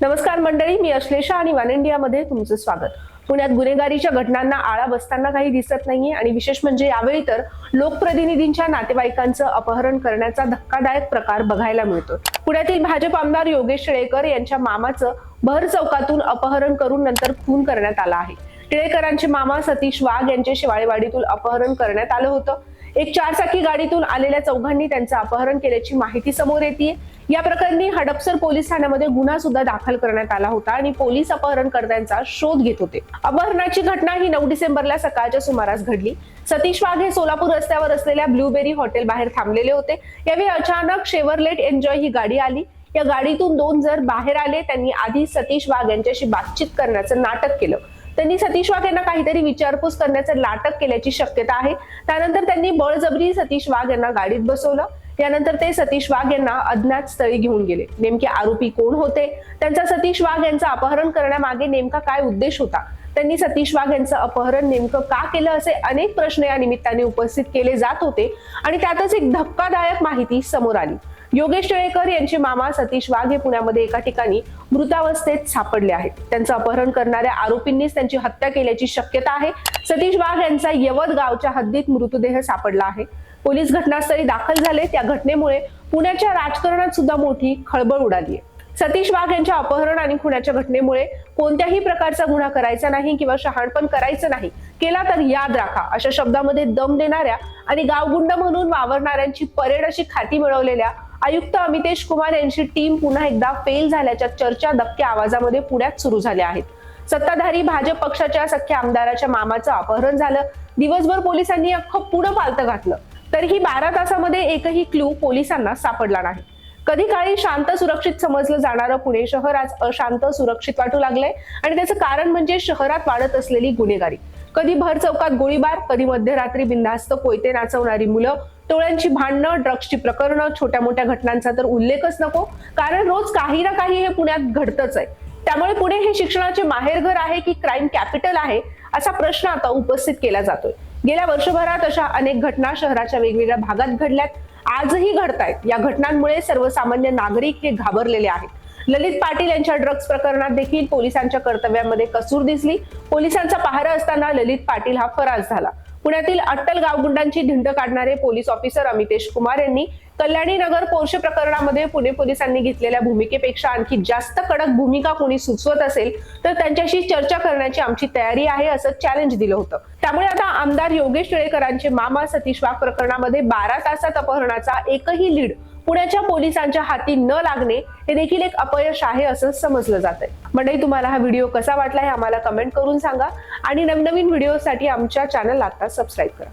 नमस्कार मंडळी मी अश्लेषा आणि वन इंडियामध्ये तुमचं स्वागत. पुण्यात गुन्हेगारीच्या घटनांना आळा बसताना काही दिसत नाहीये आणि विशेष म्हणजे यावेळी तर लोकप्रतिनिधींच्या नातेवाईकांचं अपहरण करण्याचा धक्कादायक प्रकार बघायला मिळतो. पुण्यातील भाजप आमदार योगेश टिळेकर यांच्या मामाचं भर चौकातून अपहरण करून नंतर खून करण्यात आला आहे. टिळेकरांचे मामा सतीश वाघ यांचे शिवाळेवाडीतून अपहरण करण्यात आलं होतं. एक चारचाकी गाडीतून आलेल्या चौघांनी त्यांचं अपहरण केल्याची माहिती समोर येते या प्रकरणी हडपसर पोलीस ठाण्यामध्ये गुन्हा सुद्धा दाखल करण्यात आला होता आणि पोलीस अपहरणकर्त्यांचा शोध घेत होते. अपहरणाची घटना ही नऊ डिसेंबरला सकाळच्या सुमारास घडली. सतीश वाघ हे सोलापूर रस्त्यावर असलेल्या ब्लूबेरी हॉटेल बाहेर थांबलेले होते. यावेळी अचानक शेवरलेट एन्जॉय ही गाडी आली. या गाडीतून दोन जर बाहेर आले त्यांनी आधी सतीश वाघ यांच्याशी बातचीत करण्याचं नाटक केलं. त्यांनी सतीश वाघ यांना काहीतरी विचारपूस करण्याचं नाटक केल्याची शक्यता आहे. त्यानंतर त्यांनी बळजबरी सतीश वाघ यांना गाडीत बसवलं. यानंतर ते सतीश वाघ यांना अज्ञात स्थळी घेऊन गेले. नेमके आरोपी कोण होते? त्यांचा सतीश वाघ यांचं अपहरण करण्यामागे नेमका काय उद्देश होता? त्यांनी सतीश वाघ यांचं अपहरण नेमकं का केलं असे अनेक प्रश्न या निमित्ताने उपस्थित केले जात होते आणि त्यातच एक धक्कादायक माहिती समोर आली. योगेश टिळेकर यांचे मामा सतीश वाघ हे पुण्यामध्ये एका ठिकाणी मृतावस्थेत सापडले आहेत. त्यांचं अपहरण करणाऱ्या आरोपींनीच त्यांची हत्या केल्याची शक्यता आहे. सतीश वाघ यांचा यवत गावच्या हद्दीत मृतदेह सापडला आहे. पोलीस घटनास्थळी दाखल झाले. त्या घटनेमुळे पुण्याच्या राजकारणात सुद्धा मोठी खळबळ उडाली आहे. सतीश वाघ यांच्या अपहरण आणि खुनाच्या घटनेमुळे कोणत्याही प्रकारचा गुन्हा करायचा नाही किंवा शहाणपण करायचं नाही. केला तर याद राखा अशा शब्दामध्ये दम देणाऱ्या आणि गावगुंड म्हणून वावरणाऱ्यांची परेड अशी खाती मिळवलेल्या आयुक्त अमितेश कुमार यांची टीम पुन्हा एकदा फेल झाल्याच्या चर्चा दबक्या आवाजामध्ये पुण्यात सुरू झाल्या आहेत. सत्ताधारी भाजप पक्षाच्या सख्या आमदाराच्या मामाचं अपहरण झालं. दिवसभर पोलिसांनी अख्खं पुढं पालतं घातलं. तरीही बारा तासामध्ये एकही क्लू पोलिसांना सापडला नाही. कधी काळी शांत सुरक्षित समजलं जाणारं पुणे शहर आज अशांत सुरक्षित वाटू लागलंय आणि त्याचं कारण म्हणजे शहरात वाढत असलेली गुन्हेगारी. कधी भर चौकात गोळीबार कधी मध्यरात्री बिंधास्त कोयते नाचवणारी मुलं टोळ्यांची भांडणं ड्रग्सची प्रकरणं छोट्या मोठ्या घटनांचा तर उल्लेखच नको. कारण रोज काही ना काही हे पुण्यात घडतच आहे. त्यामुळे पुणे हे शिक्षणाचे माहेरघर आहे की क्राईम कॅपिटल आहे असा प्रश्न आता उपस्थित केला जातोय. गेल्या वर्षभरात अशा अनेक घटना शहराच्या वेगवेगळ्या भागात घडल्यात. आजही घडतायत. या घटनांमुळे सर्वसामान्य नागरिक हे घाबरलेले आहेत. ललित पाटील यांच्या ड्रग्ज प्रकरणात देखील पोलिसांच्या कर्तव्यामध्ये कसूर दिसली. पोलिसांचा पहारा असताना ललित पाटील हा फरार झाला. पुण्यातील अट्टल गावगुंडांची धिंड काढणारे पोलीस ऑफिसर अमितेश कुमार यांनी कल्याणी नगर पोर्शे प्रकरणामध्ये पुणे पोलिसांनी घेतलेल्या भूमिकेपेक्षा आणखी जास्त कडक भूमिका कोणी सुचवत असेल तर त्यांच्याशी चर्चा करण्याची आमची तयारी आहे असं चॅलेंज दिलं होतं. त्यामुळे आता आमदार योगेश टिळेकरांचे मामा सतीश वाघ प्रकरणामध्ये बारा तासात अपहरणाचा एकही लीड पुण्याच्या पोलिसांच्या हाती न लागणे हे देखील एक अपयश आहे असं समजलं जात आहे मंडळी तुम्हाला हा व्हिडिओ कसा वाटला हे आम्हाला कमेंट करून सांगा आणि नवनवीन व्हिडिओसाठी आमच्या चॅनलला आता सबस्क्राईब करा.